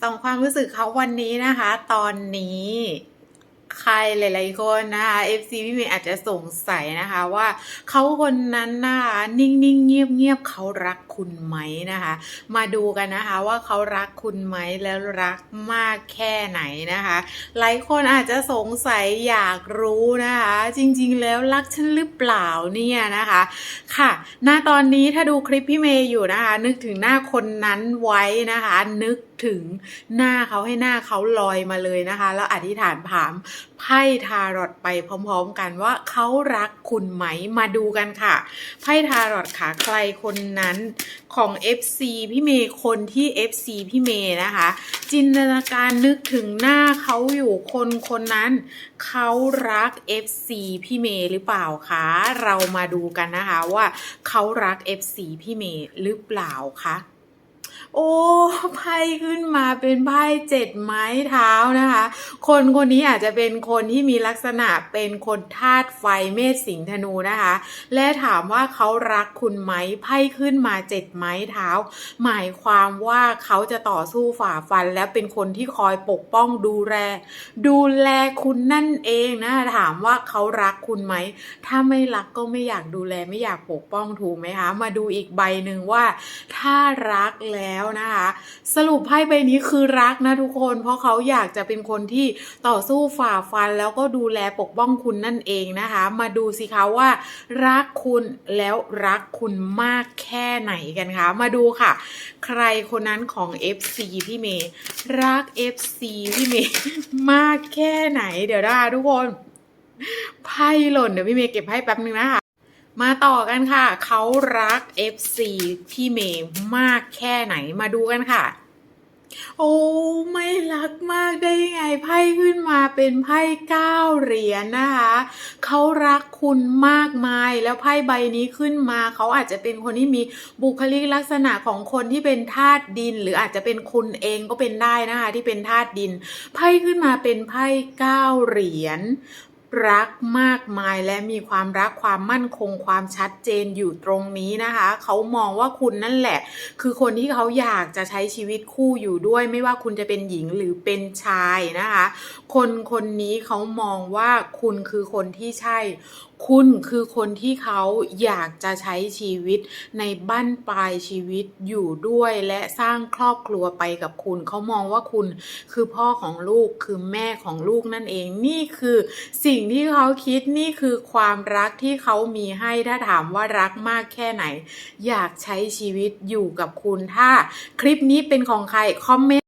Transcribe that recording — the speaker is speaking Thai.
สองความรู้สึกเขาวันนี้นะคะ ตอนนี้ใครหลายๆคนนะคะ FC พี่เมย์อาจจะสงสัยนะคะว่าเขาคนนั้นนะคะนิ่งๆเงียบๆเขารักคุณไหมนะคะ มาดูกันนะคะว่าเขารักคุณไหมแล้วรักมากแค่ไหนนะคะ หลายคนอาจจะสงสัยอยากรู้นะคะ จริงๆแล้วรักฉันหรือเปล่าเนี่ยนะคะ ค่ะหน้าตอนนี้ถ้าดูคลิปพี่เมย์อยู่นะคะ นึกถึงหน้าคนนั้นไว้นะคะ นึกถึงหน้าเขาให้หน้าเขาลอยมาเลยนะคะ แล้วอธิษฐานถามไพ่ทารอตไปพร้อม ๆ กันว่าเขารักคุณไหมมาดูกันค่ะ ไพ่ทารอตค่ะใครคนนั้นของ FC พี่เมย์คนที่ FC พี่เมย์นะคะ จินตนาการนึกถึงหน้าเขาอยู่คนคนนั้นเขารัก FC พี่เมย์หรือเปล่าคะ เรามาดูกันนะคะว่าเขารัก FC พี่เมย์หรือเปล่าคะ โอ้ไพ่ขึ้นมาเป็นไพ่เจ็ดไม้เท้านะคะ คนคนนี้อาจจะเป็นคนที่มีลักษณะเป็นคนธาตุไฟเมษสิงห์ธนูนะคะ และถามว่าเขารักคุณไหมไพ่ขึ้นมาเจ็ดไม้เท้า หมายความว่าเขาจะต่อสู้ฝ่าฟัน และเป็นคนที่คอยปกป้องดูแล ดูแลคุณนั่นเองนะถามว่าเขารักคุณไหมถ้าไม่รักก็ไม่อยากดูแลไม่อยากปกป้องถูกไหมคะมาดูอีกใบหนึ่งว่า ถ้ารักแล้วนะคะ สรุปไพ่ใบนี้คือรักนะทุกคน เพราะเขาอยากจะเป็นคนที่ต่อสู้ฝ่าฟันแล้วก็ดูแลปกป้องคุณนั่นเองนะคะ มาดูสิคะว่า รักคุณแล้วรักคุณมากแค่ไหนกันคะ มาดูค่ะ ใครคนนั้นของ FC พี่เมย์รัก FC พี่เมย์มากแค่ไหนเดี๋ยวนะคะทุกคนไพ่หล่นเดี๋ยวพี่เมย์เก็บไพ่แป๊บนึงนะคะ มาต่อกันค่ะ เขารัก FC พี่เมย์มากแค่ไหนมาดูกันค่ะ โอ้ไม่รักมากได้ยังไงไพ่ขึ้นมาเป็นไพ่เก้าเหรียญนะคะเขารักคุณมากมายแล้วไพ่ใบนี้ขึ้นมาเขาอาจจะเป็นคนที่มีบุคลิกลักษณะของคนที่เป็นธาตุดิน หรืออาจจะเป็นคุณเองก็เป็นได้นะคะที่เป็นธาตุดิน ไพ่ขึ้นมาเป็นไพ่เก้าเหรียญ รักมากมายและมีความรักความมั่นคงความชัดเจนอยู่ตรงนี้นะคะ เขามองว่าคุณนั่นแหละ คือคนที่เขาอยากจะใช้ชีวิตคู่อยู่ด้วย ไม่ว่าคุณจะเป็นหญิงหรือเป็นชายนะคะ คนคนนี้เขามองว่าคุณคือคนที่ใช่คุณคือคนที่เขาอยากจะใช้ชีวิตในบั้นปลายชีวิตอยู่ด้วยและสร้างครอบครัวไปกับคุณ เขามองว่าคุณคือพ่อของลูกคือแม่ของลูกนั่นเอง นี่คือสิ่งที่เขาคิดนี่คือความรักที่เขามีให้ถ้าถามว่ารักมากแค่ไหน อยากใช้ชีวิตอยู่กับคุณถ้า คลิปนี้เป็นของใครคอมเมนต์